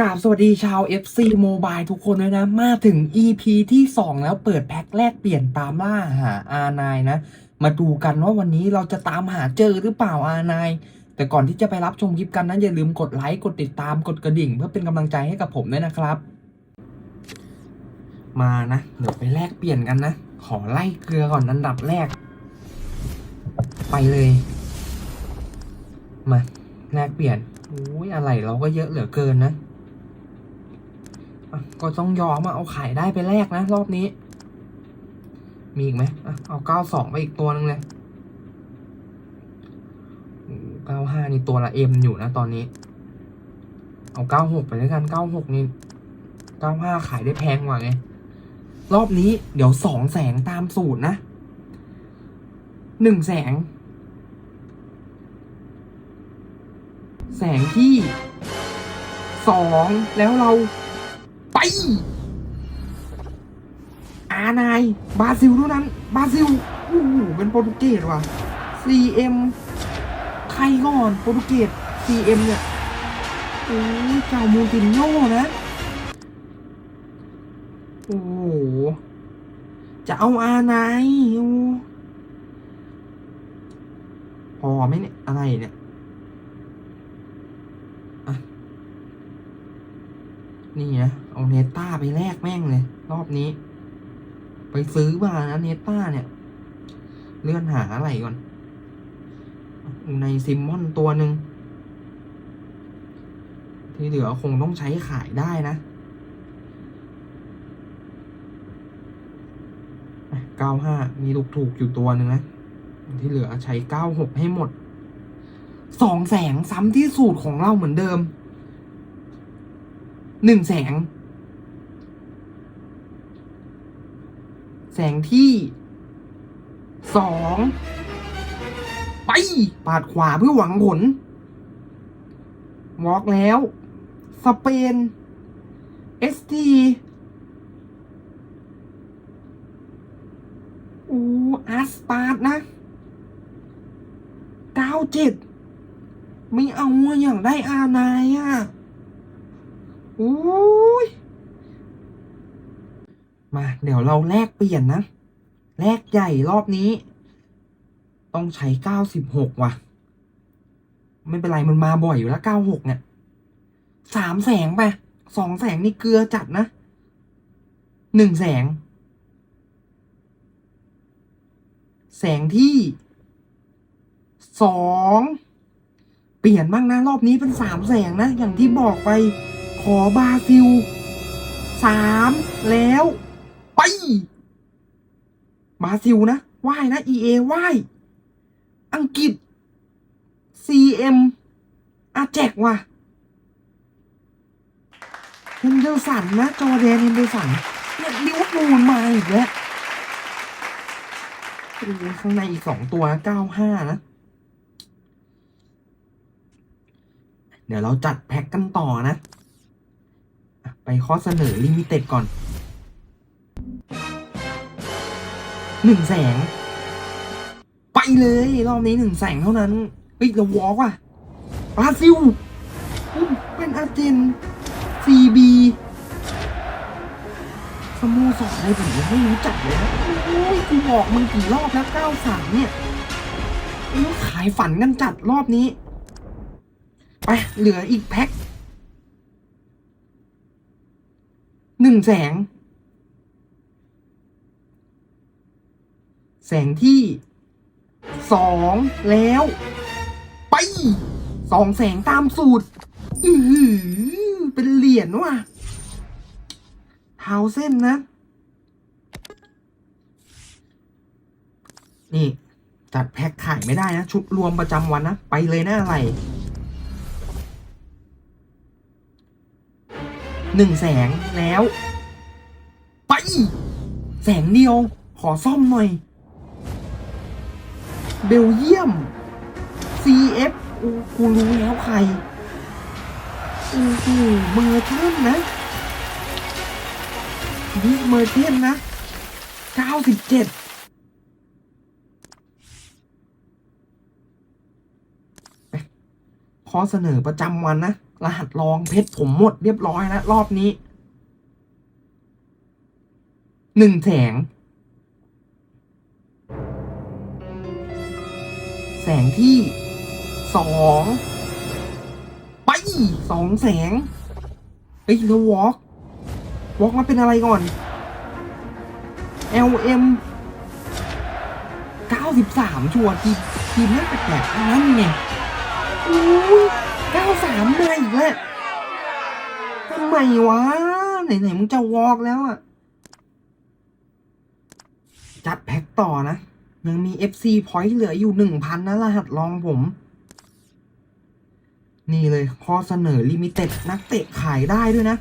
กราบสวัสดีชาว FC Mobile ทุกคนด้วยนะ มาถึง EP ที่ 2 แล้วเปิดแพ็คแรกเปลี่ยนตามล่าหา R9 นะ มาดูกันว่าวันนี้เราจะตามหาเจอหรือเปล่า R9 แต่ก่อนที่จะไปรับชมคลิปกันนะอย่าลืมกดไลค์ กดติดตามกดกระดิ่ง เพื่อเป็นกำลังใจให้กับผมด้วยนะครับ มานะ เดี๋ยวไปแลกเปลี่ยนกันนะ ขอไล่เกลือก่อนอันดับแรก ไปเลย มาแลกเปลี่ยนอุ้ยอะไรเราก็เยอะเหลือเกินนะ ก็ต้องยอมอะเอาขายได้ไปแลกนะ รอบนี้ มีอีกไหมอเอาเก้าสองไปอีกตัวหนึงเลยเก้าห้านี่ตัวละเอ็มอยู่นะตอนนี้ เอาเก้าหกไปแล้วกันเก้าหกนี่เก้าห้าขายได้แพงกว่าไง รอบนี้เดี๋ยวสองแสงตามสูตรนะหนึ่งแสง แสงที่สองแล้วเรา ไป อานาย บราซิลเท่านั้น บราซิลโอ้โหเป็นโปรตุเกสว่ะ CM ใครก่อนโปรตุเกส CM เนี่ยโอ้ยเจ้ามูตินโญ่นะ โอ้โห จะเอาอานายโอ้พอไหมเนี่ย อะไรเนี่ย นี่นะเอาเนต้าไปแลกแม่งเลย รอบนี้ ไปซื้อมานะเนต้าเนี่ย เลื่อนหาอะไรก่อน ในซิมมอนตัวหนึ่งที่เหลือคงต้องใช้ขายได้นะเก้าห้ามีถูกถูกอยู่ตัวหนึ่งนะ ที่เหลือใช้เก้าหกให้หมด สองแสงซ้ำที่สูตรของเราเหมือนเดิม หนึ่งแสง แสงที่สองไป ปาดขวาเพื่อหวังผลวอล์กแล้ว สเปนเอสทีอูอาสปาร์ตนะเก้าเจ็ดไม่เอาอะอย่างได้อานายอะ อุ้ยมา เดี๋ยวเราแลกเปลี่ยนนะ แลกใหญ่รอบนี้ ต้องใช้เก้าสิบหกว่ะ ไม่เป็นไร มันมาบ่อยอยู่แล้วเก้าหกเนี่ยสามแสงไปสองแสงนี่เกลือจัดนะหนึ่งแสง แสงที่สองเปลี่ยนบ้างนะ รอบนี้เป็นสามแสงนะ อย่างที่บอกไป ขอบราซิลสามแล้ว ไปบราซิลนะว่ายนะ EA ว่ายอังกฤษ CM อาแจกว่ะเฮนเดอร์สันนะจอแดนเฮนเดอร์สันเนี่ยลิวอร์พูลมาอีกแล้วข้างในอีกสองตัวเก้าห้านะ เดี๋ยวเราจัดแพ็กกันต่อนะ ไปข้อเสนอลิมิเต็ดก่อนหนึ่งแสง ไปเลย รอบนี้หนึ่งแสงเท่านั้นเฮ้ยเราวอล์กว่ะบราซิลเป็นอาร์เจนซีบีสโมสรอะไรผมยังไม่รู้จักเลยนะโอ้ยกูบอกมึงกี่รอบแล้วเก้าสามเนี่ยไอ้ขายฝันกันจัดรอบนี้ ไป เหลืออีกแพ็ค หนึ่ งแสง แสงที่สองแล้ว ไปสองแสงตามสูตร อือเป็นเหรียญว่ะเท้าเส้นนะ นี่ จัดแพ็คขายไม่ได้นะ ชุดรวมประจำวันนะ ไปเลยหน้าอะไร หนึ่งแสงแล้ว ไป แสงเดียว ขอซ่อมหน่อย เบลเยียม CF โอ้กูรู้แล้วใครโอ้โหเมอร์เทนนะบิ๊กเมอร์เทนนะ 97 อเสนอประจำวันนะ รหัสรองเพชรผมหมดเรียบร้อยแล้วรอบนี้หนึ่งแสง แสงที่สองไปสองแสงเฮ้ยแล้ววอล์กวอล์กมาเป็นอะไรก่อน LM 93ชัวร์ทีมทีมนั่นแปลกๆนั้นไง อ้ย93มาอีกแล้วทำไมวะ ไหนๆมึงจะวอกแล้วอะจัดแพ็คต่อนะ ยังมี FC point เหลืออยู่1,000นะรหัสรองผม นี่เลยข้อเสนอลิมิเต็ดนักเตะขายได้ด้วยนะ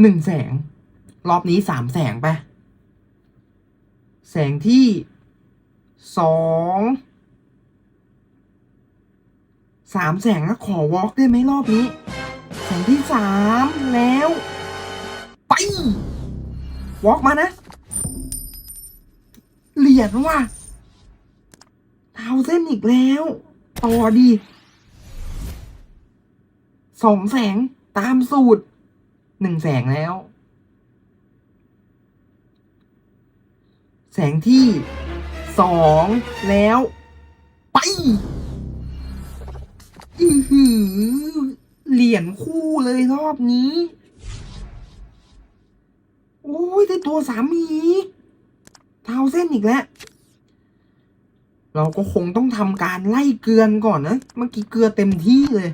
หนึ่งแสง รอบนี้สามแสงไป แสงที่สอง สามแสงแล้วขอวอล์กได้ไหมรอบนี้ แสงที่สามแล้ว ไปวอล์กมานะ เหรียญว่ะเท้าเส้นอีกแล้ว ต่อดีสองแสงตามสูตรหนึ่งแสงแล้ว แสงที่สองแล้ว ไป อือหือ เหรียญคู่เลยรอบนี้ โอ้ย ได้ตัวสามีกเท้าเส้นอีกแล้ว เราก็คงต้องทำการไล่เกลือนก่อนนะ เมื่อกี้เกลือเต็มที่เลย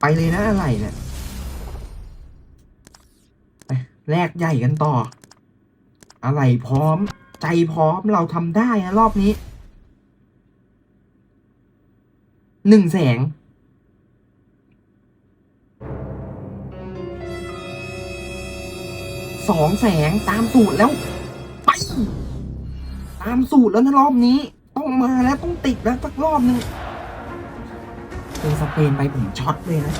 ไปเลยนะอะไรเนี่ยไปแลกใหญ่กันต่อ อะไรพร้อม ใจพร้อมเราทำได้นะรอบนี้ หนึ่งแสง สองแสงตามสูตรแล้ว ไป ตามสูตรแล้วนะรอบนี้ ต้องมาแล้วต้องติดแล้วสักรอบหนึ่งเจอสเปนไปผมช็อตเลยนะ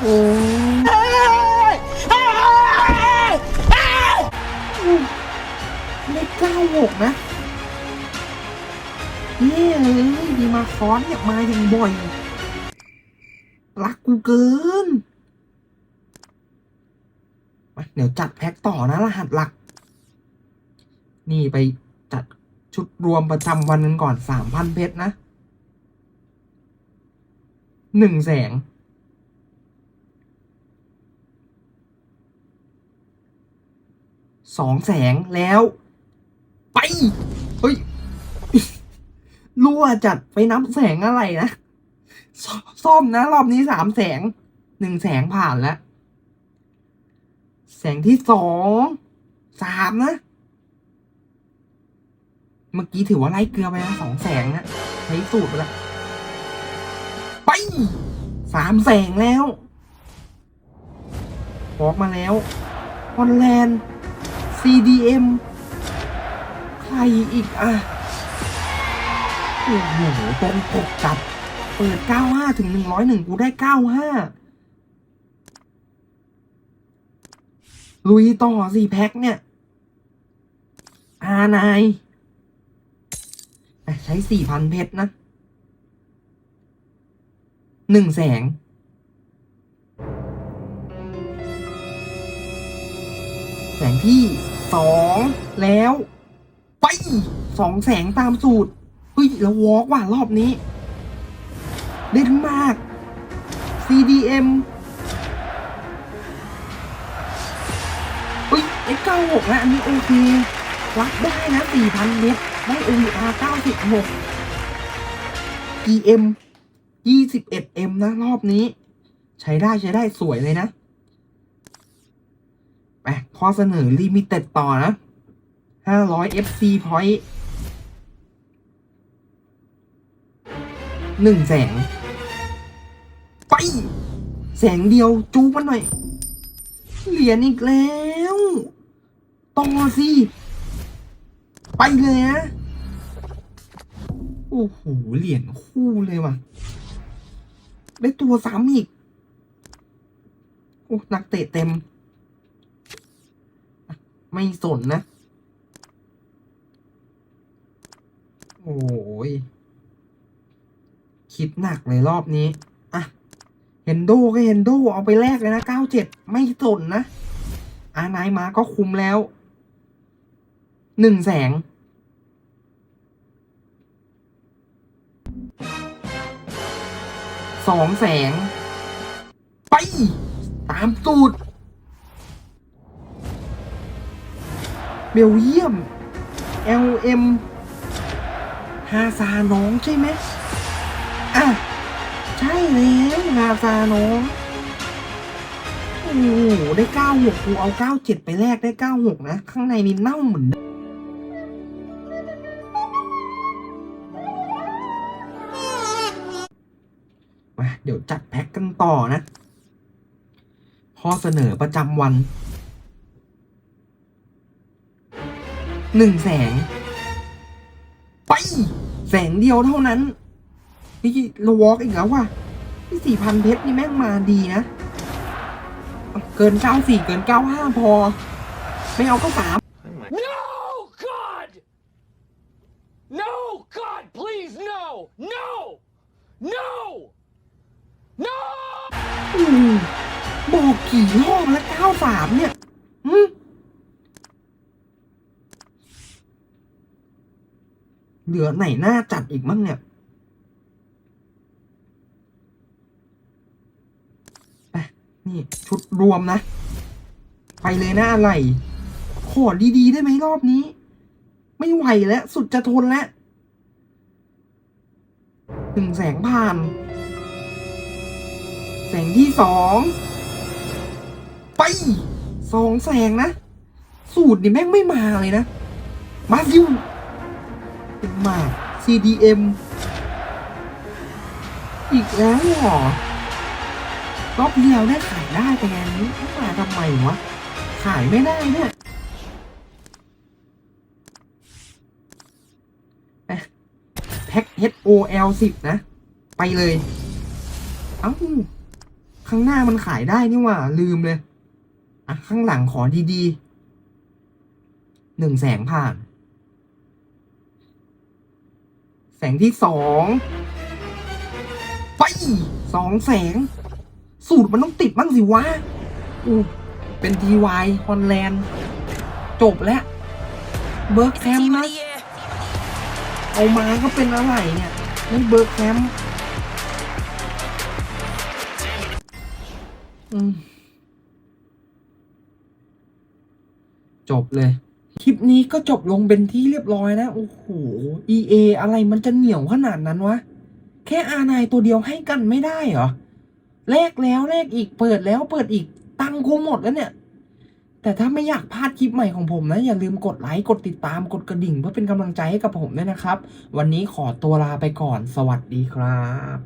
โอ้ยเลขเก้าหกนะ นี่ยเลยดีมาคอนเนี่ยมาอย่างบ่อย รักกูเกินมาเดี๋ยวจัดแพ็คต่อนะรหัสหลัก นี่ไปจัดชุดรวมประจำวันกันก่อนสามพันเพชรนะหนึ่งแสงสองแสงแล้ว ไป เฮ้ย รั่วจัดไปนับแสงอะไรนะซ่อมนะรอบนี้สามแสงหนึ่งแสงผ่านแล้ว แสงที่สองสามนะ เมื่อกี้ถือว่าไล่เกลือไปนะสองแสงนะใช้สูตรไปละไปสามแสงแล้วออกมาแล้วฮอลแลนด์ CDM ใครอีกอะ โอ้โหตรงปกจัด เปิด 95 ถึง 101 กูได้ 95 ลุยต่อสี่แพ็คเนี่ย อานายใช้สี่พันเพชรนะ หนึ่งแสง แสงที่สองแล้ว ไปสองแสงตามสูตร เฮ้ยแล้วอล์กว่ะรอบนี้ เด่นมาก CDM เฮ้ยไอ้เก้าหกนะอันนี้โอเครับได้นะสี่พันเมตร ได้ OVR เก้าสิบหก GM ยี่สิบเอ็ด M นะ รอบนี้ ใช้ได้ใช้ได้สวยเลยนะไปข้อเสนอลิมิเต็ดต่อนะห้าร้อย FC point หนึ่งแสง ไป แสงเดียวจูบมันหน่อย เหรียญอีกแล้วต่อสิ ไปเลยนะ โอ้โห เหรียญคู่เลยว่ะ ได้ตัวซ้ำอีก โอ้ นักเตะเต็ม ไม่สนนะ โอ้ย คิดหนักเลยรอบนี้ อะ เฮนโดก็เฮนโดเอาไปแลกเลยนะเก้าเจ็ดไม่สนนะ อานายมาก็คุมแล้ว หนึ่งแสง สองแสง ไป ตามสูตร เบลเยียม LM ฮาซาน้องใช่ไหม อะใช่แล้วฮาซาน้องโอ้โหได้เก้าหกกูเอาเก้าเจ็ดไปแลกได้เก้าหกนะ ข้างในนี่เน่าเหมือนเดิมมาเดี๋ยวจัดแพ็กกันต่อนะข้อเสนอประจำวันหนึ่งแสง ไป แสงเดียวเท่านั้น นี่เราวอล์กอีกแล้วว่ะนี่สี่พันเพชรนี่แม่งมาดีนะ เกินเก้าสี่เกินเก้าห้าพอ ไม่เอาก็สาม No, God! No, God, please, no! No! No! No! อืมบอกกี่รอบแล้วเก้าสามเนี่ยอืมเหลือไหนหน้าจัดอีกมั้งเนี่ย ไป นี่ชุดรวมนะ ไปเลยนะอะไรขอดีๆได้ไหมรอบนี้ ไม่ไหวแล้ว สุดจะทนแล้วหนึ่งแสงผ่าน แสงที่สองไปสองแสงนะ สูตรนี่แม่งไม่มาเลยนะมาซิวเป็นมา CDM อีกแล้วเหรอ รอบเดียวได้ขายได้แต่งานนี้มาทำไมวะ ขายไม่ได้เนี่ยแพ็ค HOL 10นะ ไปเลย เอ้า ข้างหน้ามันขายได้นี่ว่า ลืมเลย อะ ข้างหลังขอดีๆ หนึ่งแสงผ่าน แสงที่สอง ไปสองแสง สูตรมันต้องติดบ้างสิวะอู้เป็นทีวายฮอนแลนด์จบแล้ว เบิร์กแคมป์นะเอามาก็เป็นอะไรเนี่ยนี่เบิร์กแคมป์อืมจบเลย คลิปนี้ก็จบลงเป็นที่เรียบร้อยนะ โอ้โห EA อะไรมันจะเหนียวขนาดนั้นวะ แค่อานายตัวเดียวให้กันไม่ได้เหรอ แลกแล้วแลกอีกเปิดแล้วเปิดอีกตั้งกูหมดแล้วเนี่ย แต่ถ้าไม่อยากพลาดคลิปใหม่ของผมนะ อย่าลืมกดไลค์กดติดตามกดกระดิ่ง เพื่อเป็นกำลังใจให้กับผมด้วยนะครับ วันนี้ขอตัวลาไปก่อน สวัสดีครับ